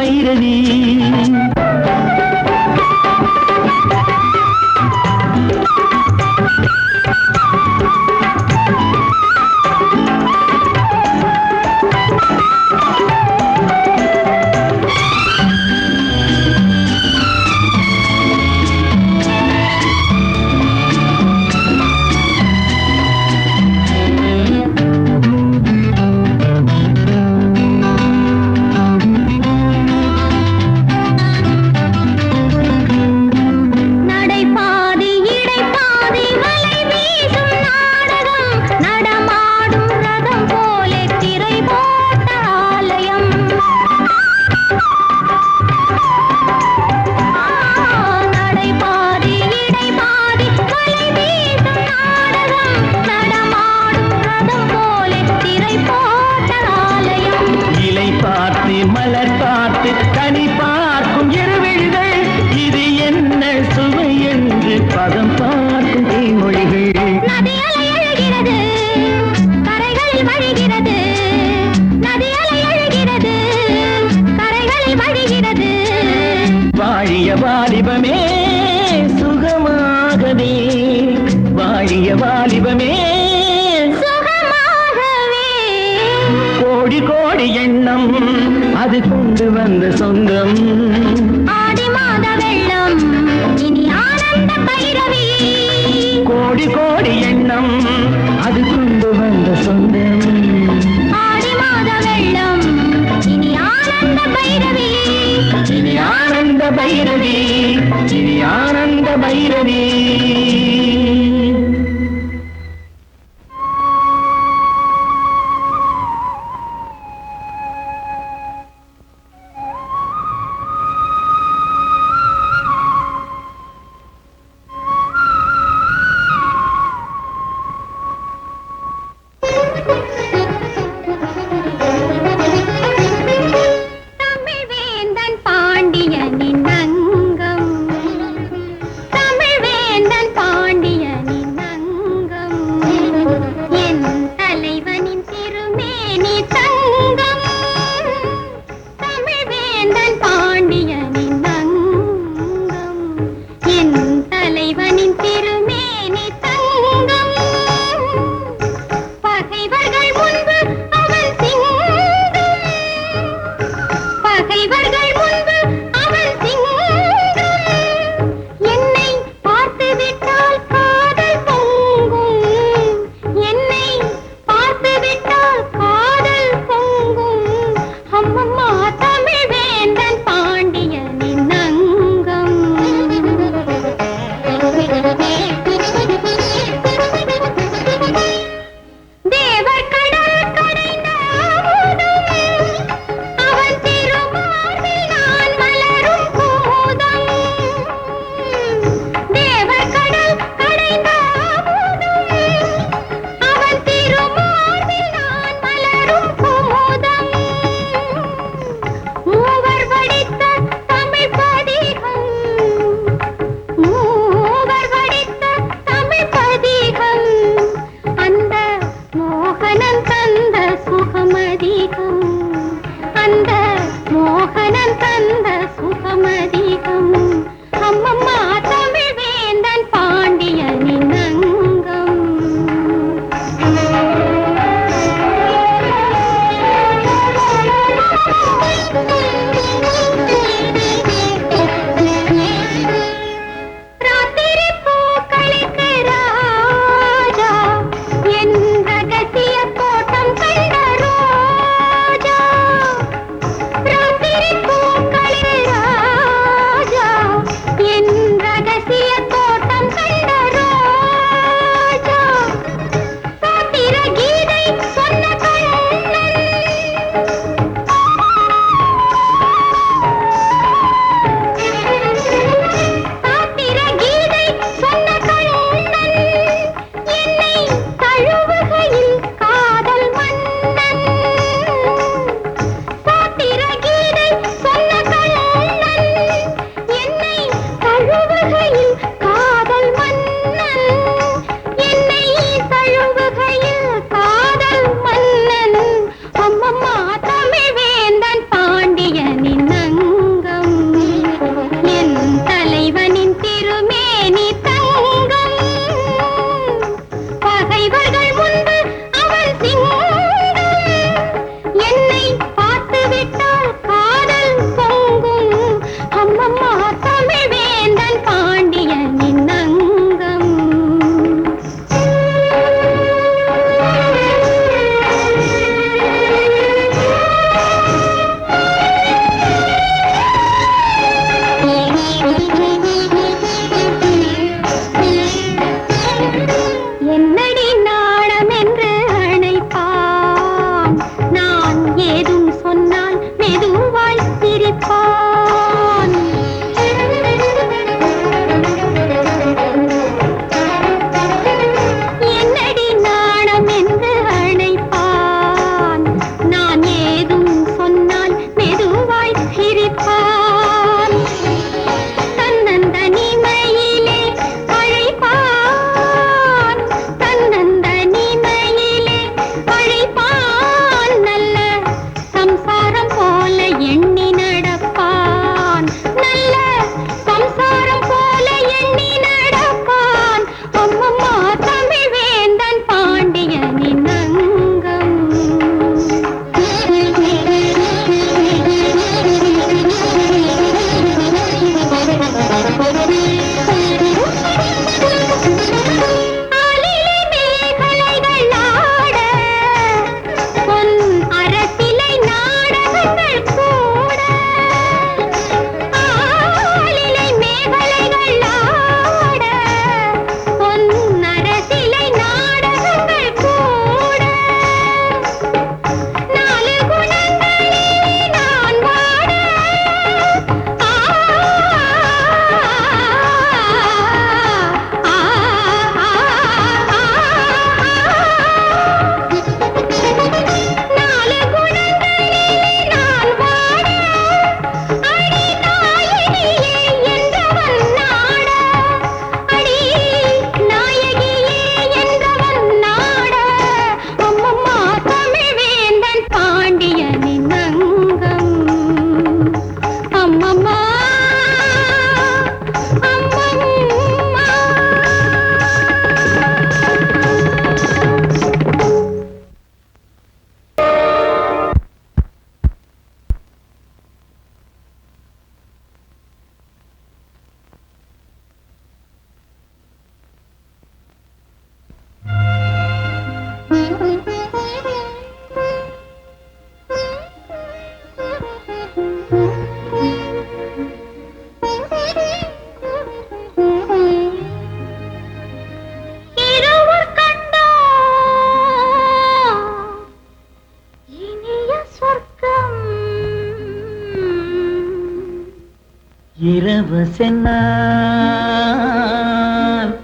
பைரவி அது கொண்டு வந்த சொந்தம். ஆடி மாத வெள்ளம் இனி ஆனந்த பைரவி. கோடி கோடி எண்ணம் அது கொண்டு வந்த சொந்தம். இனி ஆனந்த பைரவி. இனி ஆனந்த பைரவி இனி ஆனந்த பைரவி. இரவசென்னார்.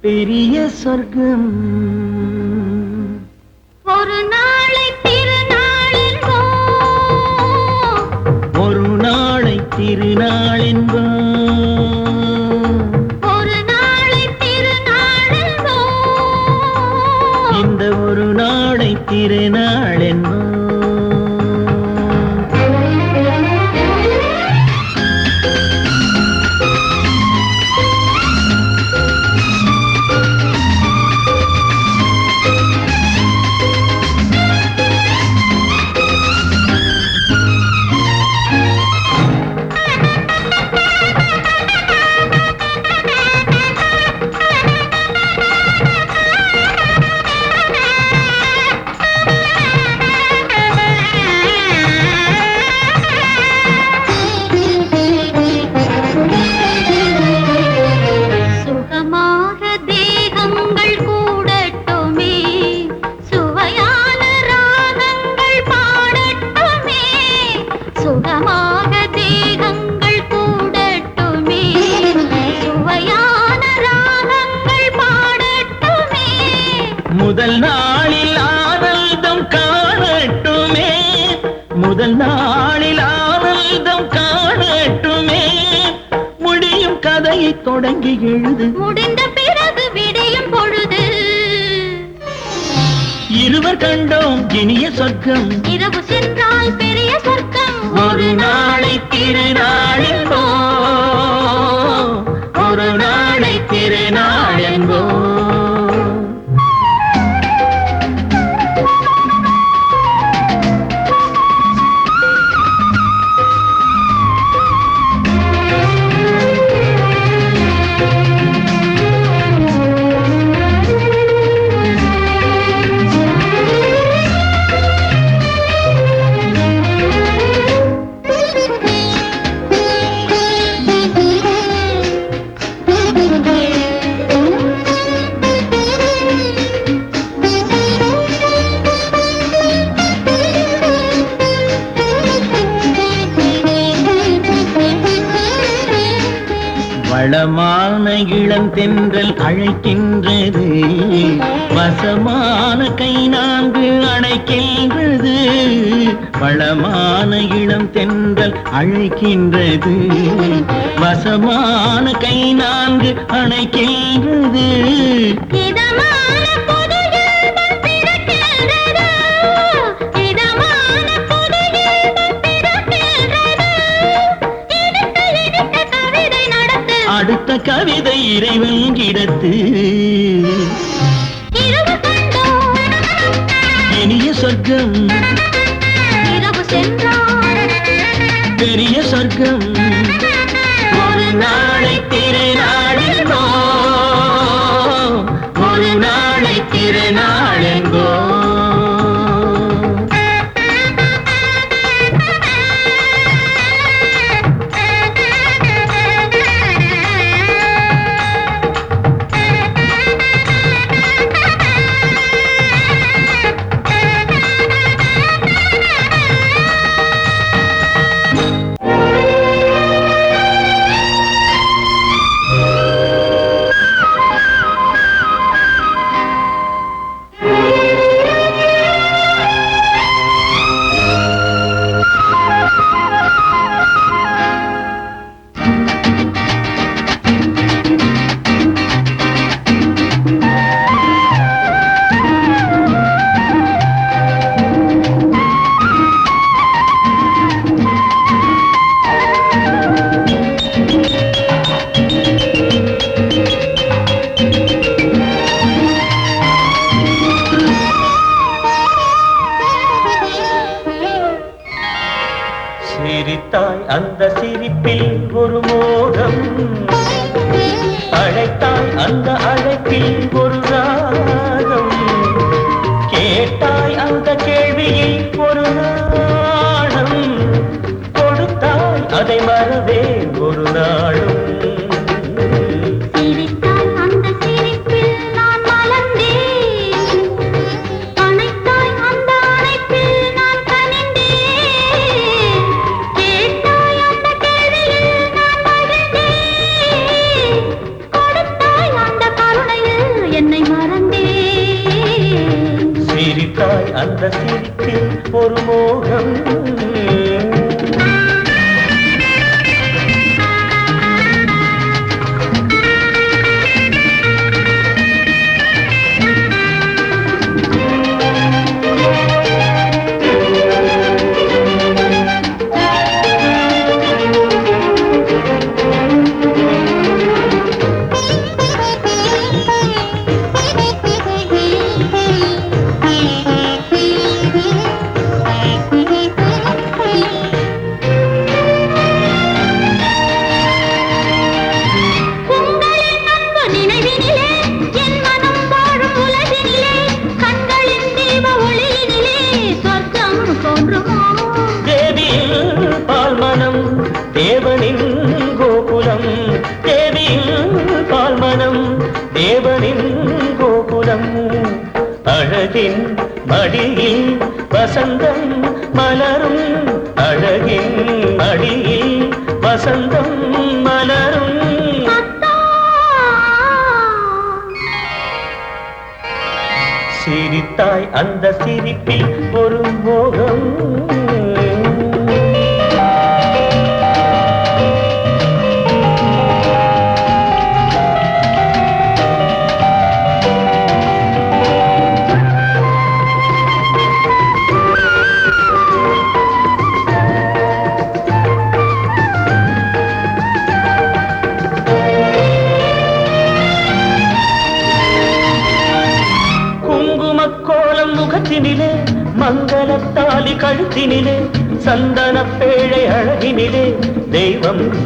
பெரிய சொர்க்கம் முதல் நாளில் ஆனந்தம் காணட்டுமே. முதல் நாளில் ஆனந்தம் காணட்டுமே. முடியும் கதையை தொடங்கி எழுது. முடிந்த பிறகு விடையும் பொழுது. இருவர் கண்டோம் இனிய சொர்க்கம். இரவு சென்றால் பெரிய சொர்க்கம். ஒரு நாளை திருநாளில் போ. அழைக்கின்றது. வசமான கை நான்கு அணைக்கின்றது. வளமான இளம் தென்றல் அழைக்கின்றது. வசமான கை நான்கு அணைக்கின்றது. விதை இறைவன் கிடத்து. இனிய சொர்க்கம் அந்த சிரிப்பில் ஒரு மோகம். அழைத்தாய் அந்த அழைப்பில் ஒரு ராகம். கேட்டாய் அந்த கேள்வியில் ஒரு நாளும் கொடுத்தாய் அதை மறவே ஒரு நாளும். அந்த சிரிப்பில் ஒரு அடியில் வசந்தம் மலரும் அழகின் அடியில் வசந்தம் மலரும். சிரித்தாய் அந்த சிரிப்பில் ஒரு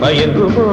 மயங்குமோ